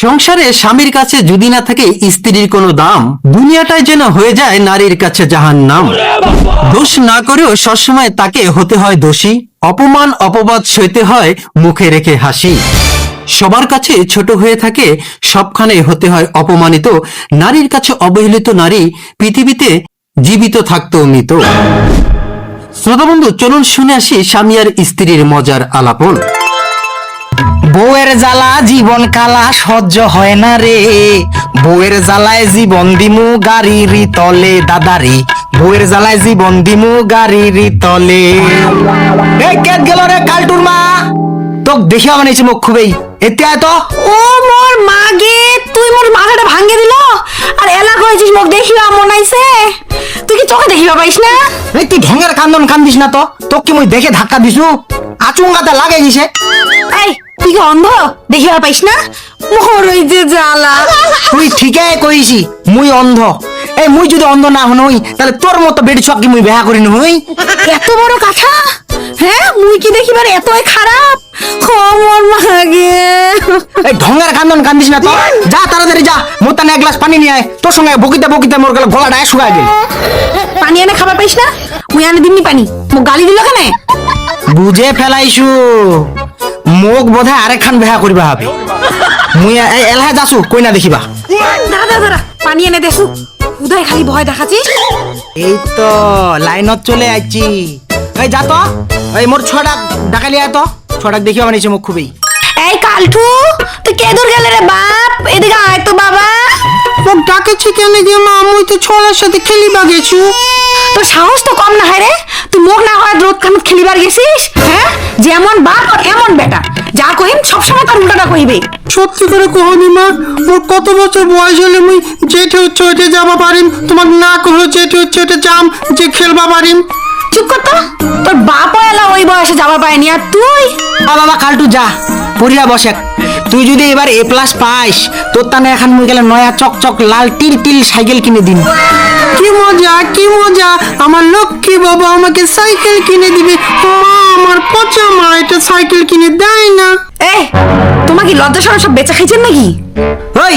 সংসারে স্বামীর কাছে যদি না থাকে স্ত্রীর কোনো দাম দুনিয়াটাই যেন হয়ে যায় নারীর কাছে জাহান নাম দোষ না করেও সবসময় তাকে হতে হয় দোষী, অপমান, অপবাদ সইতে হয় মুখে রেখে হাসি। সবার কাছে ছোট হয়ে থাকে, সবখানে হতে হয় অপমানিত, নারীর কাছে অবহেলিত নারী পৃথিবীতে জীবিত থাকতো মৃত। শ্রোতা বন্ধু চলুন শুনে আসি স্বামী আর স্ত্রীর মজার আলাপন। বউয়ের জ্বালা জীবন কালা সহ্য হয় না রে। বউয়ের জ্বালায় জীবন দিমু গাড়ির তলে দাদারি। বউয়ের জ্বালায় জীবন দিমু গাড়ির তলে। কেট গেল রে কালটুর মা? তোক দেখিয়া বানাইছি মুখ খুবই। এতে তো। ও মোর মাগে তুই মোর মাথাটা ভাঙ্গে দিল? আর এলা কইছিস মোক দেখিবা মন আইছে? তুই কি চোখে দেখিবা পাইস না? তুই ঢঙ্গের কান্দন কান্দিস না তো। তোক কি মুই দেখে ধাক্কা দিছু? আচুঙ্গাতে লাগে গেছে। এই তুই কি অন্ধ? দেখিবা পাইস না? মোর ওই যে জ্বালা। তুই ঠিকই কইছি মুই অন্ধ। এই মুই যদি অন্ধ না হই তাহলে তোর মতো বেড়ি চক্কি মুই বেহা করি নই এত বড় কথা? হ্যাঁ মুই কি দেখিবার এতই খারাপ? মোর মাগে এই ঢঙ্গের কান্দন কান্দিস না তো? যা তাড়াতাড়ি যা। মোর তানে এক গ্লাস পানি নিয়ে আয়। তোর সঙ্গে বকিতে বকিতে মোর গেল গলাটা শুকায় গেল। পানি এনে খাবার পাইস না? মুই আনে দিমনি পানি। গালি দিল কেনে? বুঝে ফেলাইছু। মোক বোধহয় আরেকখান বেহা করিবা হবে মুই এলাহে যাসু কই না দেখিবা। দাঁড়া দাঁড়া দাঁড়া পানি এনে দেছু উদয় খালি ভয় দেখাচ্ছিস এই তো লাইনত চলে আইছি। এই যা তো। এই মোর ছটা ডাকালি আয় তো। ছটাক দেখিবা বানিয়েছে মোক খুবই। এই কালঠু তুই কে দূর গেলে রে বাপ? ডাকেছি কেন গিয়ে মা? মুই তো ছড়ার সাথে খেলিবা গেছু। তোর সাহস তো কম না হয় রে। তুই মুখ না হয় রোদ খানত খেলিবার গেছিস? হ্যাঁ? যেমন বাপ আর এমন বেটা। যা কহিম সবসময় তার উল্টাটা কহিবে। সত্যি করে কহনি মা মোর কত বছর বয়স হলে মুই যেটা হচ্ছে ওইটা যাবা পারিম? তোমাক না কহলো যেটা হচ্ছে ওইটা যাম যে খেলবা পারিম। চুপ কর তো। তোর বাপ এলা ওই বয়সে যাওয়া পায়নি আর তুই? আ বাবা কালটু যা পড়িয়া বসে তুই যদি এবার এ প্লাস পাইস তোর তানে এখন মুই গেলে নয়া চকচক লাল টিল টিল সাইকেল কিনে দিন। কি মজা কি মজা আমার লক্ষ্মী বাবা আমাকে সাইকেল কিনে দিবে। মা আমার পচা মা এটা সাইকেল কিনে দেয় না। এই তোমার কি লজ্জা সরম সব বেচা খাইছেন নাকি? ওই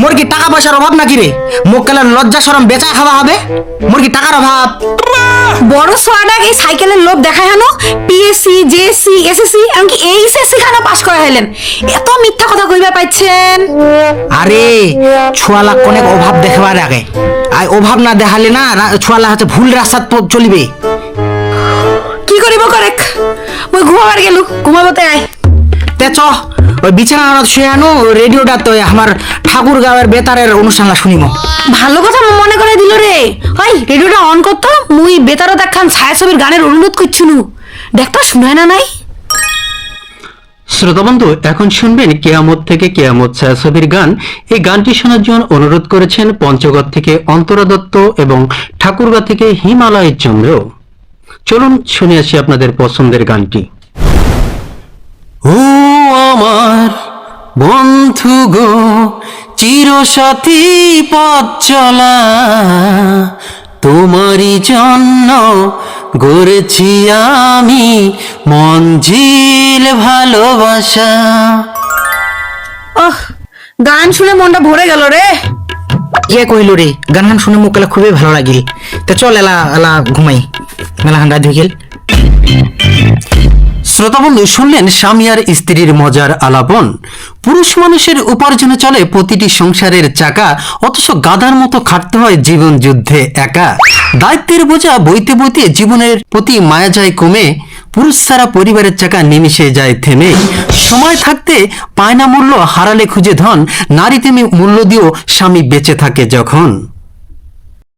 মোর কি টাকা পয়সার অভাব নাকি রে? মোক কেন লজ্জা সরম বেচা খাওয়া হবে? মোর কি টাকার অভাব? বড় সোয়াডাক এই সাইকেলের লোভ দেখায় হানো? পিএসসি জেএসসি এসএসসি এমনকি এইচএসসি পাস হলেন। এত মিথ্যা কথা কইবা পাইছেন? আরে ছোয়ালা অনেক অভাব দেখবার আগে। আর অভাব না দেখালে না ছোয়ালা হচ্ছে ভুল রাস্তাত প- চলিবে। কি করিব করেক? মই ঘুমাবার গেলু ঘুমাবতে আয়। তে চ ওই বিছানা শুয়ে আনো রেডিওটা তো আমার ঠাকুর গাঁয়ের বেতারের অনুষ্ঠানটা শুনিব। ভালো কথা মনে করে দিল রে। ওই রেডিওটা অন করতো মুই বেতারও দেখান ছায়াছবির গানের অনুরোধ করছুনু দেখতা শুনায় না নাই? শ্রোতাবন্ধু, এখন শুনবেন কেয়ামত থেকে কেয়ামত ছায়াছবির গান। এই গানটি শোনার জন্য অনুরোধ করেছেন পঞ্চগড় থেকে অন্তরা দত্ত এবং ঠাকুরগা থেকে হিমালয়ের চন্দ্র। চলুন শুনে আসি আপনাদের পছন্দের গানটি। ও আমার বন্ধু গো, চিরসাথী পথ চলা। তোমারই জন্য গড়েছি আমি মঞ্জিল ভালোবাসা। আহ গান শুনে মনটা ভরে গেল রে। ইয়ে কইল রে? গান গান শুনে মুখ খুবই ভালো লাগিল। তা চল এলা এলা ঘুমাই। মেলা হান্ডা ধুই গেল শ্রোতাবন্ধু, শুনলেন স্বামী আর স্ত্রীর মজার আলাপন। পুরুষ মানুষের উপার্জনে চলে প্রতিটি সংসারের চাকা, অথচ গাধার মতো খাটতে হয় জীবন যুদ্ধে একা। দায়িত্বের বোঝা বইতে বইতে জীবনের প্রতি মায়া যায় কমে, পুরুষ ছাড়া পরিবারের চাকা নিমিশে যায় থেমে। সময় থাকতে পায় না মূল্য হারালে খুঁজে ধন, নারী তেমনি মূল্য দিয়েও স্বামী বেঁচে থাকে যখন।